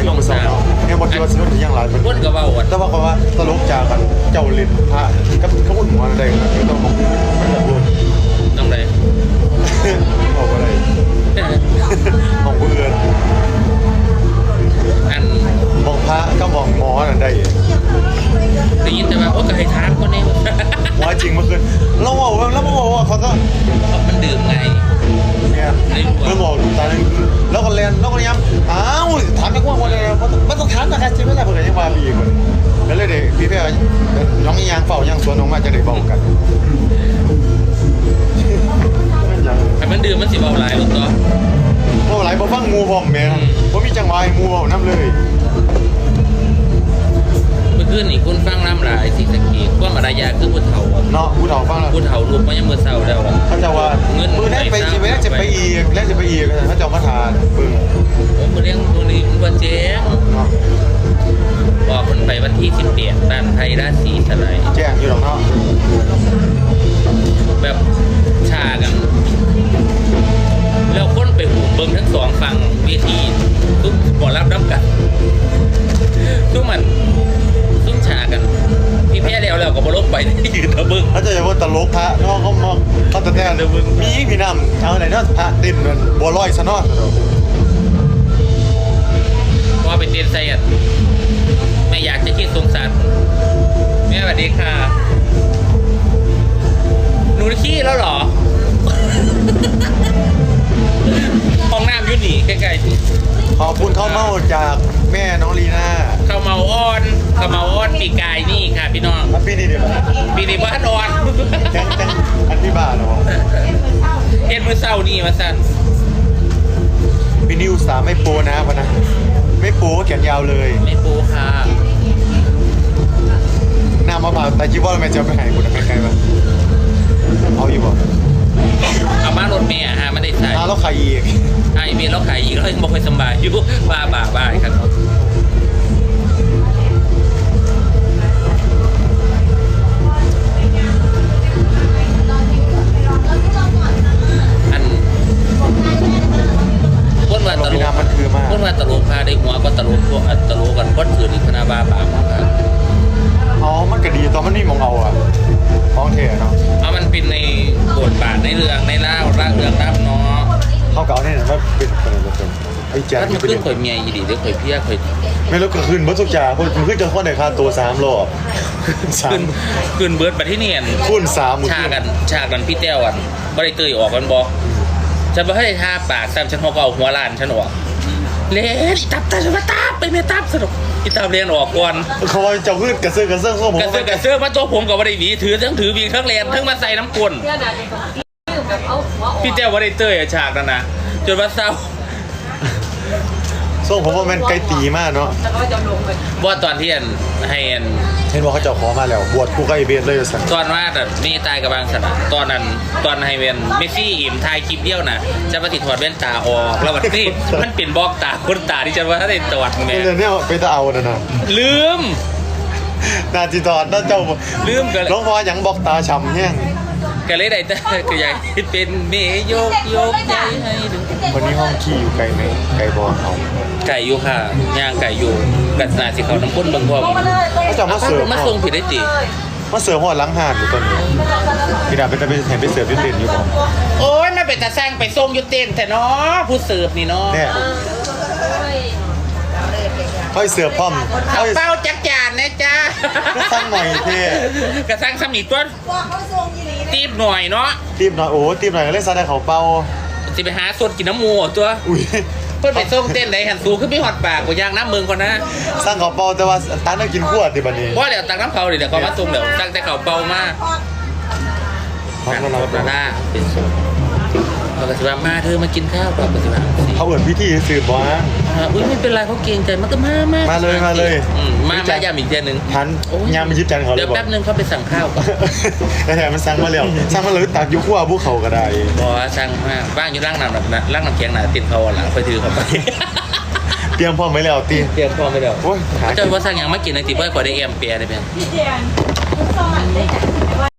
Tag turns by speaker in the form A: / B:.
A: ที่ลงสนามเนี่ยบอกคิดว่าสิรถยังหลายมัน
B: คนก็เว่าอวด
A: แต่ว่าเขาว่าตลกจากกันเจ้าเล่นพระกับเขาอุ่นหัว ช่ไหมล่ะเพื่อนยังมาปีก่อนแล้วเลยเด็กพี่เพื่อนน้องยางเฝ้ายางสวนน้องมาจะได้บอกกัน
B: ถ้ามันดื่มมันสิเบาหลายหรอกเนาะ
A: เพราะอะไรเพราะฟังมูผมแม่เพราะมีจังหวะให้มูผมน้ำเลย
B: เมื่อคืนนี่คุณฟังน้ำหลายสิ่งสักกีความอะไรยาคือผู้เฒ่าอะ
A: เนาะผู้เฒ่าฟังแล้ว
B: ผู้เฒ่าลูกมันยังมือเศร้าแล้วอะ
A: เขาจะว่ามือแรกไปชีวิตแรกจะไปอีกแรกจะไปอีกเขาจะมาทานปึ้ง
B: โอ้มือเลี้ยงตัวนี้มันว่าเจ๊ง
A: เนาะ
B: ที่สิบ้านไทยราสีสลาย
A: แจ้งอยู่หรอกเนา
B: แบบชากัน แล้วค้นไปหูเบิ้งทั้งสองฝั่งเวทีทุกบอรับรับกันทุกมันทุกชากันพี่แพ้แล้วแล้วก็บ่ลบไปยืนตะเบิ่ง
A: เขาจะว่าตลกพระน้องเขามองเขาตะแน่เลยมึงมีพี่น้ำเอาไหนน้องพระติดมันบัวลอยซะเน
B: อง นี้
A: บ้านอ่
B: อน
A: แจ้งแจ้งอันที่บ้านเหรอ
B: เอ็นมือเศร้านี่มาสั่น
A: พี่นิวสามไม่โปนะพะนะ ไม่โปแขนยาวเลย
B: ไม่ปูค่ะ
A: หน้ามาผ่าแต่คิดว่าแม่จะไปหายกูนะใกล้ๆปะเอาอยู่บ่
B: เอามารถเมย์อะฮะไม่ได้ใส่
A: อ้าวแล้วใครอีก
B: ไอเมียเราขายอีกเรายังบอกให้สำบายอยู่บ้าบ้าบ้าครับอั ถือนิคณะบ้าบ้ามาครับ
A: อ๋อมันก็ดีตอนมันนี่มองเอาอะท้องเทเนาะ
B: เอามันเป็นในบทบาทในเรื่องในเล่าร่างเรื่องรับเนาะ
A: เขาเก่าเนี่ยว่าเป็นคนละคนไอ้แจ๊ค
B: ถ้ามันขึ้นข่อยเมียอีดีหรือข่อยเพี้ยข่อย
A: ไม่รู้ก็ขึ้นเมื่อทุกจ่าคนขึ้นจนคนไหนค่าตัวสามรอบสา
B: ขึ้
A: ม
B: นขึ้นเบิร์ดไปที่เนียน
A: คูณสามหมื่น
B: ฉากกันฉากกันพี่แต้วอะบ่ได้เตยออกกันบอกฉันบ่ให้ทาปากซ้ำฉันพอก็เอาหัวล้านฉันออก เล่นอีตับตาฉันมาตับไปไม่ตับสนุกอีตับเรียนออกก่อน
A: เขาว่าเจ้าขึ้นกระเซาะกระเซาะพวกผม
B: กระเสือกกระเสือกมาตัวผมก็บ่ได้หวีถือทั้งถือวีทั้งเรียนทั้งมาใส่น้ำกลน
C: เพื่อนอาจจะต้องแบบเอาหัวออก
B: พี่แต้วบ่ได้เตยอะฉากนั้นนะจนว่าเศร้า
A: ส่งผมว่ามันไกลตีมากเนาะ
C: แล้วก็จะลงไป
B: ว่าตอนที่อันให้อัน
A: เห็นว่าเขาเจ้าขอมาแล้ว บวชกูใกล้เบียดเลยสั่ง
B: ตอนว่าแต่นี่ตายกับบางสนะตอนนั้นตอนให้เวนเมสซี่อิ่มถ่ายคลิปเดียวนะจะมาติดถอดแว่นตาออกแล้ววันนี้มันเป็นบล็อกตาคนตาที่ฉันว่าถ้าได้ตรวจแม่
A: เรื่องเนี้ยไปตะเอาน่ะนะ
B: ลืม
A: นาจิตอดน่าเจ้า
B: ลืมกัน
A: หลวงพ่อหยังบอกตาช้ำแห้ง
B: ก็เลยได้แต่ก็อยากเป็นเมย์โยกโยกใจให้ดู
A: วันนี้ห้องขี้อยู่ไกลไหมไกลบอเขา
B: ไก่อยู่ค่ะย่างไก่อยู่กัดนาสิเขาน้ำข้นบางพวก
A: เขาจะมาเสิร์ฟ
B: มาส่งผิดได้ติ
A: มาเสิร์ฟหอดหล้างหาดอยู่ตอนนี้พี่ดาเป็นตะเป็นแถมไปเสิร์ฟเล่นๆอยู่บอก
B: โอ้ยมันเป็นตาสร้างไปส่งอยู่เต้นแต่เนาะผู้เสิร์ฟนี่เนาะ
A: เนี่ยค่อยเสิร์ฟพร้อม
B: เอา
A: ค่อย
B: เป้าจักจานนะจ๊ะ
A: ก็สร้างหน่อยเท่
B: กระสังสมีตัว ตีบหน่อยเนาะ
A: ตีบหน่อยโอ้ตีบหน่อยก็เล่นซาได้เขาเป้า
B: สิไปหาส่วนกินน้ำหมูตัว
A: อุ้ย
B: เพิ่นไปส่งเต้นไหนหันสูขึ้นไปหอดปากกูย่างน้ำเมืองก่อนนะ
A: สร้างเขาเป้าแต่ว่าตั้งได้กินขวดที่บันนี้
B: ว่าเดี๋ยวตักน้ำเขาเดี๋ยวเขามาส่งเดี๋ยวตั้งแต่เขาเป่ามา
A: เขา
B: การ
A: ก็
B: ร
A: เรา
B: ถหน้าเป็นสู ตรเขาก็สิว่ามาเธอมากินข้าวก่อนปฏิบัติสิ
A: เขาเอิดพิธีสืบว่า
B: อ่าอุ้ยไม่เป็นไรเขาเกรงใจมันก็มามา
A: มา
B: มา
A: เลยมาเลย
B: อืมมามาย้ำอีกเดือนหนึ่ง
A: ทัน
B: โอ้
A: ยามไปยึดจันเขาเล
B: เดี๋ย
A: ยวบอก
B: แป๊บนึงเขาไปสั่งข้าวก่อน
A: แต่แถมมันสั่งมาแล้วสั่งมาเลยตักอยุขั้วพวกเขาก็ได้
B: บอกว่าสั่งมาบ้านอยู่ร่างน้ำแบบนั้นร่างน้ำแข็งหนาติดเขาหลังไปถือเขาไป
A: เตรียมพร้อมไว้แล้วตี
B: เตรียมพร้อมไปแล้ว
A: โอ้ยหา
B: เจ้าว่าสั่งอย่างมากินในติเพื่อขอได้เอ็มเปียได้ไหม
C: พี่เจนสมัครได้ไหน